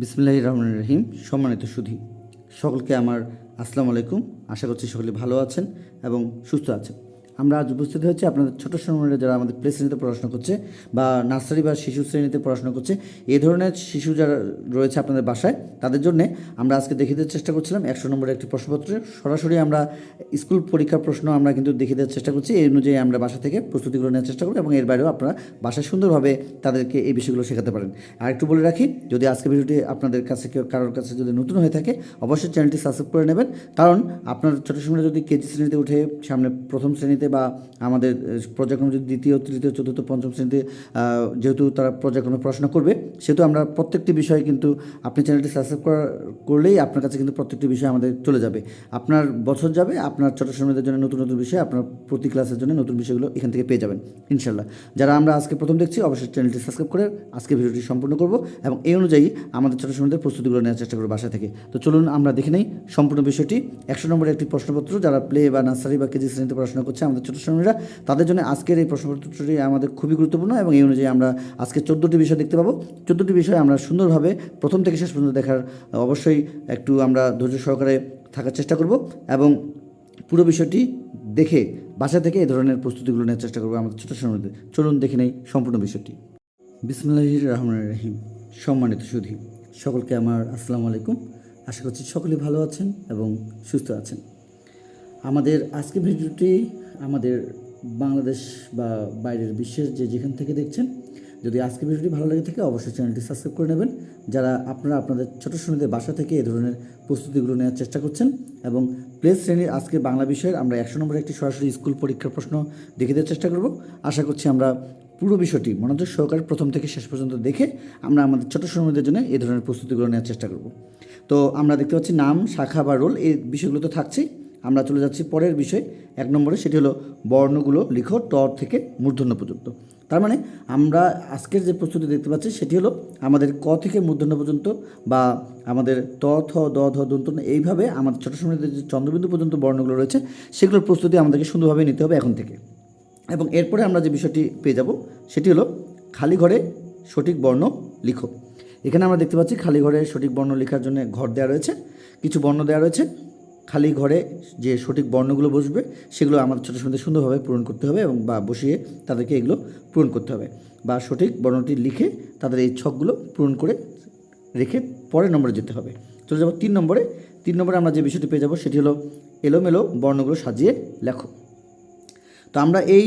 বিসমুল্লাহ রহমান রহিম, সম্মানিত সুধী। সকলকে আমার আসসালামু আলাইকুম। আশা করছি সকলে ভালো আছেন এবং সুস্থ আছেন। আমরা আজ উপস্থিত হয়েছি আপনাদের ছোট শ্রেণীরা যারা আমাদের প্লে শ্রেণীতে পড়াশোনা করছে বা নার্সারি বা শিশু শ্রেণীতে পড়াশোনা করছে এই ধরনের শিশু যারা রয়েছে আপনাদের বাসায়, তাদের জন্য আমরা আজকে দেখিয়ে দেওয়ার চেষ্টা করছিলাম। একশো নম্বরের একটি প্রশ্নপত্র সরাসরি আমরা স্কুল পরীক্ষার প্রশ্ন আমরা কিন্তু দেখিয়ে দেওয়ার চেষ্টা করছি। এই অনুযায়ী আমরা বাসা থেকে প্রস্তুতিগুলো নেওয়ার চেষ্টা করব এবং এর বাইরেও আপনারা বাসায় সুন্দরভাবে তাদেরকে এই বিষয়গুলো শেখাতে পারেন। আর একটু বলে রাখি, যদি আজকে ভিডিওটি আপনাদের কাছে কেউ, কারোর কাছে যদি নতুন হয়ে থাকে, অবশ্যই চ্যানেলটি সাবস্ক্রাইব করে নেবেন। কারণ আপনার ছোটো সময় যদি কেজি শ্রেণীতে উঠে সামনে প্রথম শ্রেণীতে বা আমাদের পর্যায়ক্রমে যদি দ্বিতীয়, তৃতীয়, চতুর্থ, পঞ্চম শ্রেণীতে যেহেতু তারা পর্যায়ক্রমে পড়াশোনা করবে, সেহেতু আমরা প্রত্যেকটি বিষয়ে কিন্তু আপনি চ্যানেলটি সাবস্ক্রাইব করা, করলেই আপনার কাছে কিন্তু প্রত্যেকটি বিষয় আমাদের চলে যাবে। আপনার বছর যাবে, আপনার ছোটো সময়দের জন্য নতুন নতুন বিষয়, আপনার প্রতি ক্লাসের জন্য নতুন বিষয়গুলো এখান থেকে পেয়ে যাবেন ইনশাল্লাহ যারা আমরা আজকে প্রথম দেখছি, অবশ্যই চ্যানেলটি সাবস্ক্রাইব করে আজকে ভিডিওটি সম্পূর্ণ করব এবং এই অনুযায়ী আমাদের ছোটো সময়দের প্রস্তুতিগুলো নেওয়ার চেষ্টা করব বাসা থেকে। তো চলুন আমরা দেখে নেই সম্পূর্ণ বিষয়টি। একশো নম্বরের একটি প্রশ্নপত্র, যারা প্লে বা নার্সারি বা কেজি শ্রেণীতে পড়াশোনা করছে, আমাদের ছোটো সময়রা তাদের জন্য আজকের এই প্রশ্নপত্রটি আমাদের খুবই গুরুত্বপূর্ণ এবং এই অনুযায়ী আমরা আজকে চোদ্দোটি বিষয় দেখতে পাবো। চোদ্দোটি বিষয় আমরা সুন্দরভাবে প্রথম থেকে শেষ পর্যন্ত দেখার, অবশ্যই একটু আমরা ধৈর্য সহকারে থাকার চেষ্টা করব এবং পুরো বিষয়টি দেখে বাসা থেকে এই ধরনের প্রস্তুতিগুলো নেওয়ার চেষ্টা করব আমাদের ছোটো সময়তে চলুন দেখে নেই সম্পূর্ণ বিষয়টি। বিসমুল্লাহির রহমান রহিম। সম্মানিত সুধী, সকলকে আমার আসসালামু আলাইকুম। আশা করছি সকলে ভালো আছেন এবং সুস্থ আছেন। আমাদের আজকের ভিডিওটি আমাদের বাংলাদেশ বা বাইরের বিশ্বের যে যেখান থেকে দেখছেন, যদি আজকের ভিডিওটি ভালো লেগে থাকে, অবশ্যই চ্যানেলটি সাবস্ক্রাইব করে নেবেন। যারা আপনারা আপনাদের ছোটো শ্রেণীদের বাসা থেকে এ ধরনের প্রস্তুতিগুলো নেওয়ার চেষ্টা করছেন এবং প্লে শ্রেণির আজকে বাংলা বিষয়ের আমরা একশো নম্বরে একটি সরাসরি স্কুল পরীক্ষার প্রশ্ন দেখে দেওয়ার চেষ্টা করব। আশা করছি আমরা পুরো বিষয়টি মনোযোগ সহকারে প্রথম থেকে শেষ পর্যন্ত দেখে আমরা আমাদের ছোটো শ্রমিকদের জন্য এই ধরনের প্রস্তুতিগুলো নেওয়ার চেষ্টা করব। তো আমরা দেখতে পাচ্ছি নাম, শাখা বা রোল এই বিষয়গুলো তো থাকছেই। আমরা চলে যাচ্ছি পরের বিষয়। এক নম্বরে সেটি হলো বর্ণগুলো লিখো, ট থেকে মূর্ধন্য পর্যন্ত। তার মানে আমরা আজকের যে প্রস্তুতি দেখতে পাচ্ছি সেটি হলো আমাদের ক থেকে মূর্ধন্য পর্যন্ত বা আমাদের ত, থ, দ, ধ, দন্ত এইভাবে আমাদের ছোটো সময় যে চন্দ্রবিন্দু পর্যন্ত বর্ণগুলো রয়েছে, সেগুলোর প্রস্তুতি আমাদেরকে সুন্দরভাবে নিতে হবে এখন থেকে। এবং এরপরে আমরা যে বিষয়টি পেয়ে যাব সেটি হলো খালি ঘরে সঠিক বর্ণ লিখো। এখানে আমরা দেখতে পাচ্ছি খালি ঘরে সঠিক বর্ণ লেখার জন্য ঘর দেওয়া রয়েছে, কিছু বর্ণ দেওয়া রয়েছে। খালি ঘরে যে সঠিক বর্ণগুলো বসবে, সেগুলো আমাদের ছোটো সন্ধ্যে সুন্দরভাবে পূরণ করতে হবে এবং বা বসিয়ে তাদেরকে এগুলো পূরণ করতে হবে। বা সঠিক বর্ণটি লিখে তাদের এই ছকগুলো পূরণ করে রেখে পরের নম্বরে যেতে হবে। চলে যাব তিন নম্বরে। তিন নম্বরে আমরা যে বিষয়টি পেয়ে যাব, সেটি হলো এলোমেলো বর্ণগুলো সাজিয়ে লেখো। তো আমরা এই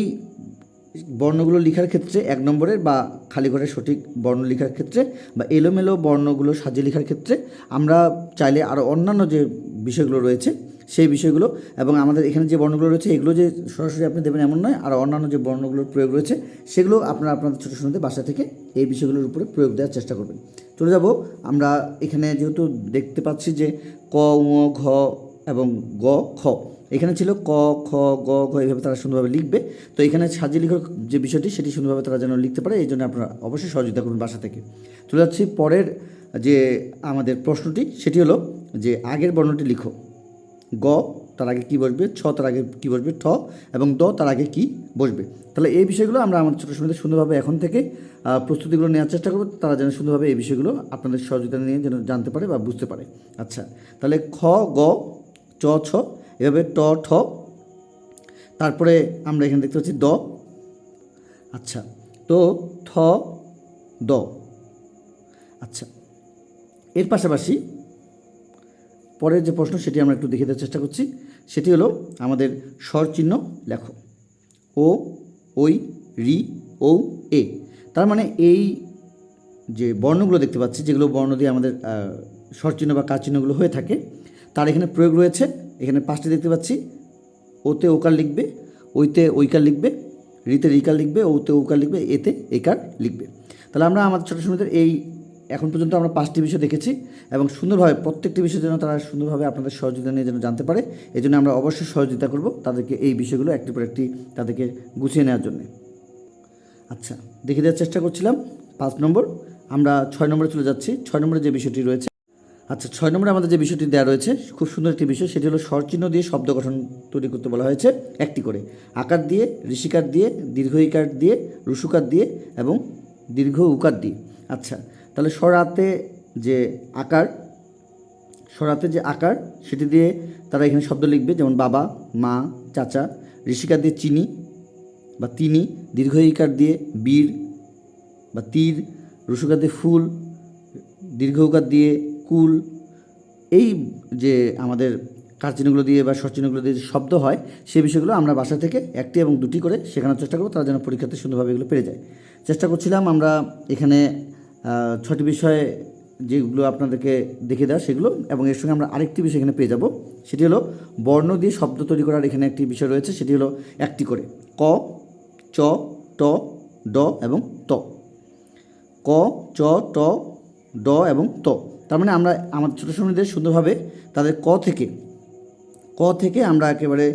বর্ণগুলো লেখার ক্ষেত্রে এক নম্বরের বা খালি ঘরে সঠিক বর্ণ লেখার ক্ষেত্রে বা এলোমেলো বর্ণগুলো সাজিয়ে লেখার ক্ষেত্রে আমরা চাইলে আরও অন্যান্য যে বিষয়গুলো রয়েছে সেই বিষয়গুলো এবং আমাদের এখানে যে বর্ণগুলো রয়েছে এগুলো যে সরাসরি আপনি দেবেন এমন নয়, আর অন্যান্য যে বর্ণগুলোর প্রয়োগ রয়েছে সেগুলো আপনারা আপনাদের ছোটো সময় বাসা থেকে এই বিষয়গুলোর উপরে প্রয়োগ দেওয়ার চেষ্টা করবেন। চলে যাব, আমরা এখানে যেহেতু দেখতে পাচ্ছি যে ক, উ, ঘ এবং গ, খ এখানে ছিল ক, খ, গ, ঘ এইভাবে তারা সুন্দরভাবে লিখবে। তো এখানে সাজিয়ে লেখার যে বিষয়টি, সেটি সুন্দরভাবে তারা যেন লিখতে পারে, এই জন্য আপনারা অবশ্যই সহযোগিতা করুন বাসা থেকে। চলে যাচ্ছি পরের যে আমাদের প্রশ্নটি, সেটি হলো যে আগের বর্ণটি লিখো। গ তার আগে কী বসবে, ছ তার আগে কী বসবে, ঠ এবং দ তার আগে কী বসবে। তাহলে এই বিষয়গুলো আমরা আমাদের ছোটো সময় সুন্দরভাবে এখন থেকে প্রস্তুতিগুলো নেওয়ার চেষ্টা করব, তারা যেন সুন্দরভাবে এই বিষয়গুলো আপনাদের সহযোগিতা নিয়ে যেন জানতে পারে বা বুঝতে পারে। আচ্ছা তাহলে খ, গ, চ, ছ এভাবে ট, ঠ। তারপরে আমরা এখানে দেখতে পাচ্ছি দ। আচ্ছা তো থ, দ। আচ্ছা এর পাশাপাশি পরের যে প্রশ্ন সেটি আমরা একটু দেখে দেওয়ার চেষ্টা করছি, সেটি হলো আমাদের স্বর চিহ্ন লেখো। ও ওই রি ও এ। তার মানে এই যে বর্ণগুলো দেখতে পাচ্ছি, যেগুলো বর্ণ দিয়ে আমাদের স্বরচিহ্ন বা কাজ চিহ্নগুলো হয়ে থাকে, তার এখানে প্রয়োগ রয়েছে এখানে পাঁচটি দেখতে পাচ্ছি। ওতে ওকার লিখবে, ওইতে ওইকার লিখবে, রিতে রিকার লিখবে, ওতে ওকার লিখবে, এতে একার লিখবে। তাহলে আমরা আমাদের ছোটো সময়দের এই এখন পর্যন্ত আমরা পাঁচটি বিষয় দেখেছি এবং সুন্দরভাবে প্রত্যেকটি বিষয় যেন তারা সুন্দরভাবে আপনাদের সহযোগিতা নিয়ে যেন জানতে পারে এই জন্য আমরা অবশ্যই সহযোগিতা করব তাদেরকে এই বিষয়গুলো একটি পর একটি তাদেরকে গুছিয়ে নেওয়ার জন্যে। আচ্ছা দেখে দেওয়ার চেষ্টা করছিলাম, পাঁচ নম্বর, আমরা ছয় নম্বরে চলে যাচ্ছি, ছয় নম্বরে যে বিষয়টি রয়েছে আচ্ছা ছয় নম্বরে আমাদের যে বিষয়টি দেওয়া রয়েছে, খুব সুন্দর একটি বিষয়, সেটি হলো স্বরচিহ্ন দিয়ে শব্দ গঠন তৈরি করতে বলা হয়েছে একটি করে। আকার দিয়ে, ঋষিকার দিয়ে দীর্ঘ ইকার দিয়ে, রুসুকার দিয়ে এবং দীর্ঘ উকার দিয়ে। আচ্ছা তাহলে স্বরাতে যে আকার সরাতে যে আকার, সেটি দিয়ে তারা এখানে শব্দ লিখবে, যেমন বাবা, মা, চাচা, ঋষিকার দিয়ে চিনি বা তিনি দীর্ঘ ইকার দিয়ে বীর বা তীর, রসুকার দিয়ে ফুল, দীর্ঘ উকার দিয়ে কুল এই যে আমাদের কারচিহ্নগুলো দিয়ে বা সচিহ্নগুলো দিয়ে যে শব্দ হয়, সেই বিষয়গুলো আমরা বাসা থেকে একটি এবং দুটি করে শেখানোর চেষ্টা করব, তারা যেন পরীক্ষাতে সুন্দরভাবে এগুলো পেরে যায়। চেষ্টা করছিলাম আমরা এখানে ছটি বিষয়ে যেগুলো আপনাদেরকে দেখে দেওয়া, সেগুলো, এবং এর সঙ্গে আমরা আরেকটি বিষয় এখানে পেয়ে যাব। সেটি হলো বর্ণ দিয়ে শব্দ তৈরি করার এখানে একটি বিষয় রয়েছে, সেটি হলো একটি করে। ক, চ, ট, ড এবং ত। ক, চ, ট, ড এবং ত। তার মানে আমরা, আমার ছোটো শ্রেণীদের সুন্দরভাবে তাদের ক থেকে ক থেকে আমরা একেবারে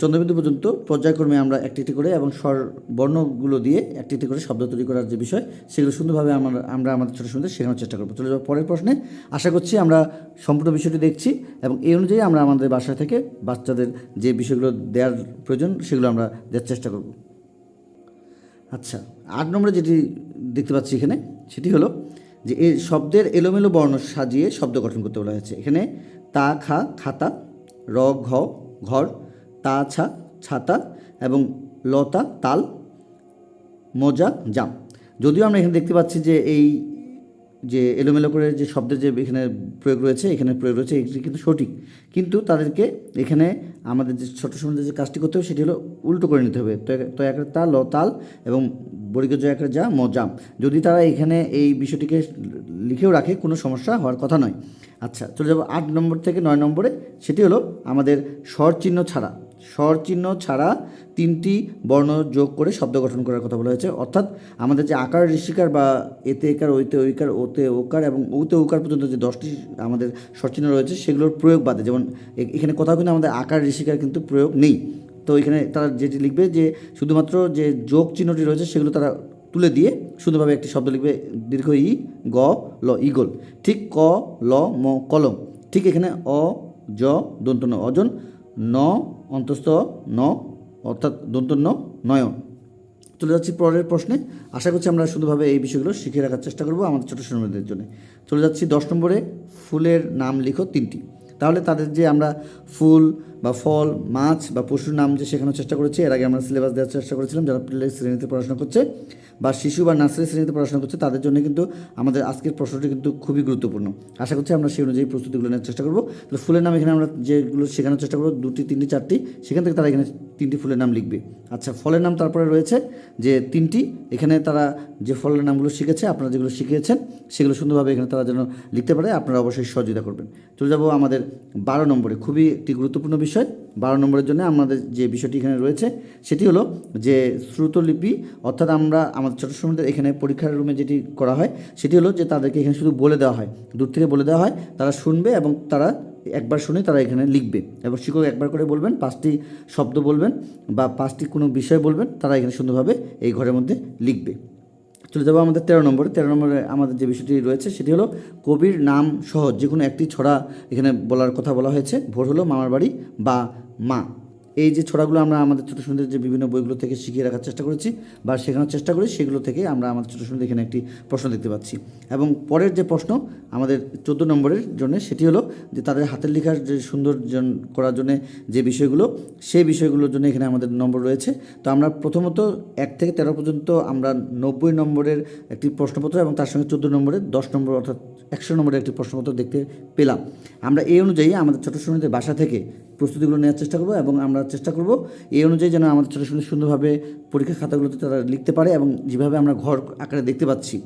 চন্দ্রবিন্দু পর্যন্ত পর্যায়ক্রমে আমরা একটি একটি করে এবং স্বর, বর্ণগুলো দিয়ে একটি একটি করে শব্দ তৈরি করার যে বিষয়, সেগুলো সুন্দরভাবে আমরা আমরা আমাদের ছোটো শ্রেণীদের শেখানোর চেষ্টা করব। চলে যাওয়ার পরের প্রশ্নে, আশা করছি আমরা সম্পূর্ণ বিষয়টি দেখছি এবং এই অনুযায়ী আমরা আমাদের বাসা থেকে বাচ্চাদের যে বিষয়গুলো দেওয়ার প্রয়োজন, সেগুলো আমরা দেওয়ার চেষ্টা করব। আচ্ছা আট নম্বরে যেটি দেখতে পাচ্ছি এখানে, সেটি হলো যে এই শব্দের এলোমেলো বর্ণ সাজিয়ে শব্দ গঠন করতে বলা হয়েছে। এখানে তা, খা, খাতা, র, ঘ, ঘর, তা, ছা, ছাতা এবং লতা তাল, মজা, জাম। যদিও আমরা এখানে দেখতে পাচ্ছি যে এই যে এলোমেলো করে যে শব্দের যে এখানে প্রয়োগ রয়েছে, এখানে প্রয়োগ রয়েছে এটি কিন্তু সঠিক। কিন্তু তাদেরকে এখানে আমাদের যে ছোটো সময় যে কাজটি করতে হবে, সেটি হলো উল্টো করে নিতে হবে। তো এক- তো ল তাল এবং বর্গীয় জয় একটা যা, মজাম। যদি তারা এখানে এই বিষয়টিকে লিখেও রাখে, কোনো সমস্যা হওয়ার কথা নয়। আচ্ছা চলে যাব আট নম্বর থেকে নয় নম্বরে। সেটি হলো আমাদের স্বর চিহ্ন ছাড়া। স্বর চিহ্ন ছাড়া তিনটি বর্ণ যোগ করে শব্দ গঠন করার কথা বলা হয়েছে। অর্থাৎ আমাদের যে আকার, ঋষিকার বা এতে একার, ওইতে ঐকার, ওতে ওকার এবং ওতে ওকার পর্যন্ত যে দশটি আমাদের স্বরচিহ্ন রয়েছে, সেগুলোর প্রয়োগ বাদে। যেমন এখানে কোথাও কিন্তু আমাদের আকার, ঋষিকার কিন্তু প্রয়োগ নেই। তো এখানে তারা যেটি লিখবে যে শুধুমাত্র যে যোগ চিহ্নটি রয়েছে, সেগুলো তারা তুলে দিয়ে সুন্দরভাবে একটি শব্দ লিখবে, দীর্ঘ ই, গ, ল ইগল ঠিক ক, ল, ম, কলম। ঠিক এখানে অ, জ দন্ত ন অজন। ন, অন্তস্থ ন, অর্থাৎ দন্ত ন নয়ন। চলে যাচ্ছি পরের প্রশ্নে। আশা করছি আমরা শুধুভাবে এই বিষয়গুলো শিখে রাখার চেষ্টা করব আমাদের ছোটো শ্রমিকদের জন্য। চলে যাচ্ছি দশ নম্বরে, ফুলের নাম লিখো তিনটি। তাহলে তাদের যে আমরা ফুল বা ফল, মাছ বা পশুর নাম যে শেখানোর চেষ্টা করেছি, এর আগে আমরা সিলেবাস দেওয়ার চেষ্টা করেছিলাম, যারা প্লে শ্রেণীতে পড়াশোনা করছে বা শিশু বা নার্সারি শ্রেণীতে পড়াশোনা করছে, তাদের জন্য কিন্তু আমাদের আজকের প্রশ্নটি কিন্তু খুবই গুরুত্বপূর্ণ। আশা করছি আমরা সেই অনুযায়ী প্রস্তুতিগুলো নেওয়ার চেষ্টা করব। তাহলে ফুলের নাম এখানে আমরা যেগুলো শেখানোর চেষ্টা করব, দুটি, তিনটি, চারটি, সেখান থেকে তারা এখানে তিনটি ফুলের নাম লিখবে। আচ্ছা ফলের নাম তারপরে রয়েছে যে তিনটি, এখানে তারা যে ফলের নামগুলো শিখেছে, আপনারা যেগুলো শিখিয়েছেন, সেগুলো সুন্দরভাবে এখানে তারা যেন লিখতে পারে, আপনারা অবশ্যই সহযোগিতা করবেন। চলে যাব আমাদের বারো নম্বরে, খুবই একটি গুরুত্বপূর্ণ বিষয়। বারো নম্বরের জন্য আমাদের যে বিষয়টি এখানে রয়েছে, সেটি হলো যে শ্রুতলিপি, অর্থাৎ আমরা আমাদের ছোটো সময়দের এখানে পরীক্ষার রুমে যেটি করা হয়, সেটি হলো যে তাদেরকে এখানে শুধু বলে দেওয়া হয়, দূর থেকে বলে দেওয়া হয়, তারা শুনবে এবং তারা একবার শুনে তারা এখানে লিখবে। এবং শিক্ষক একবার করে বলবেন, পাঁচটি শব্দ বলবেন বা পাঁচটি কোনো বিষয় বলবেন, তারা এখানে সুন্দরভাবে এই ঘরের মধ্যে লিখবে। চলে যাব আমাদের তেরো নম্বরে। তেরো নম্বরে আমাদের যে বিষয়টি রয়েছে, সেটি হলো কবির নাম সহ যে কোনো একটি ছড়া এখানে বলার কথা বলা হয়েছে। ভোর হলো মামার বাড়ি বা মা। এই যে ছড়াগুলো আমরা আমাদের ছোটো সুন্দর যে বিভিন্ন বইগুলো থেকে শিখিয়ে রাখার চেষ্টা করেছি বা শেখানোর চেষ্টা করি, সেগুলো থেকে আমরা আমাদের ছোটো সুন্দর এখানে একটি প্রশ্ন দেখতে পাচ্ছি। এবং পরের যে প্রশ্ন আমাদের চোদ্দ নম্বরের জন্য, সেটি হলো যে তাদের হাতের লেখার যে সুন্দর করার জন্য যে বিষয়গুলো, সেই বিষয়গুলোর জন্য এখানে আমাদের নম্বর রয়েছে। তো আমরা প্রথমত এক থেকে তেরো পর্যন্ত আমরা নব্বই নম্বরের একটি প্রশ্নপত্র এবং তার সঙ্গে চোদ্দ নম্বরের দশ নম্বর অর্থাৎ একশো নম্বরের একটি প্রশ্নপত্র দেখতে পেলাম। আমরা এই অনুযায়ী আমাদের ছোটো শ্রেণীদের বাসা থেকে প্রস্তুতিগুলো নেওয়ার চেষ্টা করব এবং আমরা চেষ্টা করব এই অনুযায়ী যেন আমাদের ছোটো শ্রেণি সুন্দরভাবে পরীক্ষা খাতাগুলোতে তারা লিখতে পারে এবং যেভাবে আমরা ঘর আকারে দেখতে পাচ্ছি,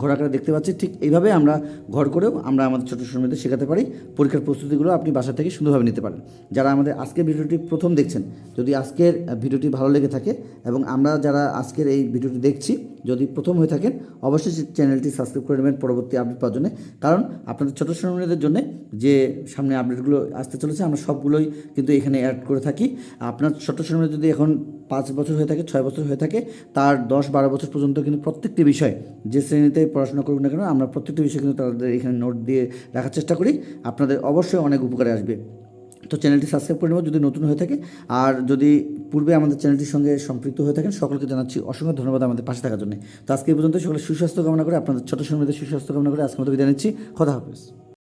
ঘর আকারে দেখতে পাচ্ছি, ঠিক এইভাবে আমরা ঘর করেও আমরা আমাদের ছোটো শ্রমিকদের শেখাতে পারি, পরীক্ষার প্রস্তুতিগুলো আপনি বাসা থেকে সুন্দরভাবে নিতে পারেন। যারা আমাদের আজকের ভিডিওটি প্রথম দেখছেন, যদি আজকের ভিডিওটি ভালো লেগে থাকে এবং আমরা যারা আজকের এই ভিডিওটি দেখছি যদি প্রথম হয়ে থাকেন, অবশ্যই চ্যানেলটি সাবস্ক্রাইব করে নেবেন পরবর্তী আপডেট পাওয়ার জন্য। কারণ আপনাদের ছোটো শ্রমিকদের জন্য যে সামনে আপডেটগুলো আসতে চলেছে, আমরা সবগুলোই কিন্তু এখানে অ্যাড করে থাকি। আপনার ছোটো শ্রমিক যদি এখন পাঁচ বছর হয়ে থাকে, ছয় বছর হয়ে থাকে, তার দশ বারো বছর পর্যন্ত কিন্তু প্রত্যেকটি বিষয় যে শ্রেণীতে পড়াশোনা করুন না কেন, আমরা প্রত্যেকটি বিষয় কিন্তু তাদের এখানে নোট দিয়ে রাখার চেষ্টা করি। আপনাদের অবশ্যই অনেক উপকারে আসবে। তো চ্যানেলটি সাবস্ক্রাইব করে নেব, যদি নতুন হয়ে থাকে। আর যদি পূর্বে আমাদের চ্যানেলটির সঙ্গে সম্পৃক্ত হয়ে থাকেন, সকলকে জানাচ্ছি অসংখ্য ধন্যবাদ আমাদের পাশে থাকার জন্য। তো আজকে পর্যন্ত সকলে সুস্বাস্থ্য কামনা করে, আপনাদের ছোট সময় সুস্বাস্থ্য কামনা করে আজকে মতো বিদায় নিচ্ছি। খোদা হাফেজ।